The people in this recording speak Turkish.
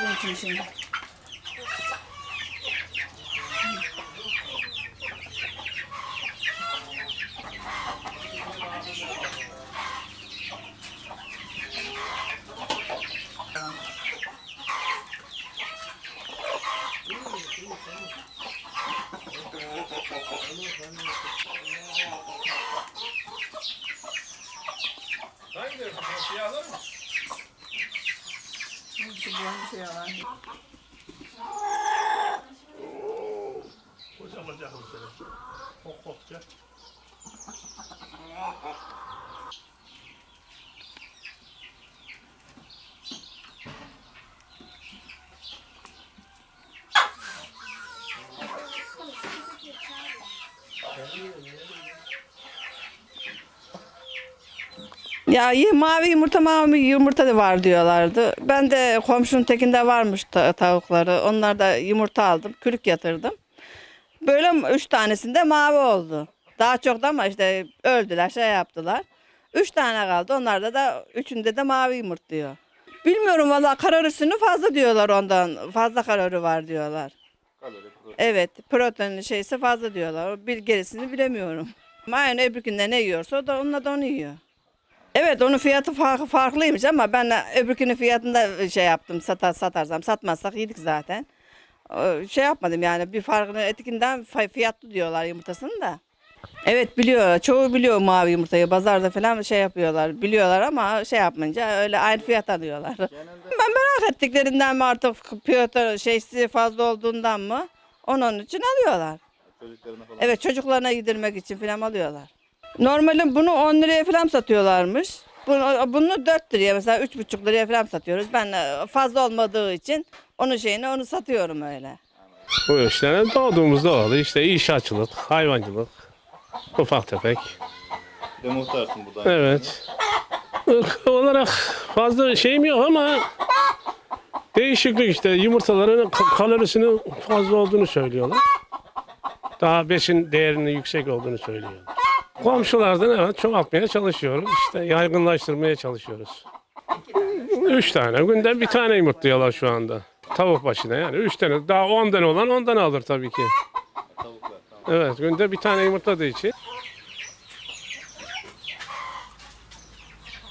Bunun için şimdi. Hangi siyahlar mı? Şu bulan bir şey var. Koca bacak mesela. Hok hokça. Ya mavi yumurta mavi yumurta da var diyorlardı. Ben de komşunun tekinde varmış ta- tavukları. Onlar da yumurta aldım. Kürük yatırdım. Böyle üç tanesinde mavi oldu. Daha çok da ama işte öldüler şey yaptılar. Üç tane kaldı. Onlarda da üçünde de mavi yumurtluyor. Bilmiyorum valla kararısını fazla diyorlar ondan. Fazla kararı var diyorlar. Evet protein şeysi fazla diyorlar. Bir gerisini bilemiyorum. Ama Aynı öbürkünde ne yiyorsa o da onunla da onu yiyor. Evet onun fiyatı fa- farklıymış ama ben öbürkünün fiyatında şey yaptım satar, satarsam satmazsak yedik zaten. Ee, Şey yapmadım yani bir farkını etikinden fiyatlı diyorlar yumurtasını da. Evet biliyor çoğu biliyor mavi yumurtayı pazarda falan şey yapıyorlar biliyorlar ama şey yapmayınca öyle aynı fiyat alıyorlar. Ben merak ettiklerinden mi artık fiyatı şeysi fazla olduğundan mı onun için alıyorlar. Çocuklarına falan. Evet çocuklarına yedirmek için falan alıyorlar. Normalde bunu 10 liraya falan satıyorlarmış. Bunu, bunu 4 liraya mesela 3,5 liraya falan satıyoruz. Ben e, fazla olmadığı için onun şeyini onu satıyorum öyle. Bu işlere doğduğumuzda oldu. İşte inşaatçılık, hayvancılık, ufak tefek. Bir de muhtarsın burada. Evet. Irk olarak fazla şeyim yok ama değişiklik işte yumurtaların ka- kalorisinin fazla olduğunu söylüyorlar. Daha besin değerinin yüksek olduğunu söylüyorlar. Komşulardan evet çoğaltmaya çalışıyoruz. İşte yaygınlaştırmaya çalışıyoruz. Üç tane. Günde bir tane yumurtluyorlar şu anda. Tavuk başına yani. Üç tane. Daha on tane olan ondan alır tabii ki. Evet günde bir tane yumurtladığı için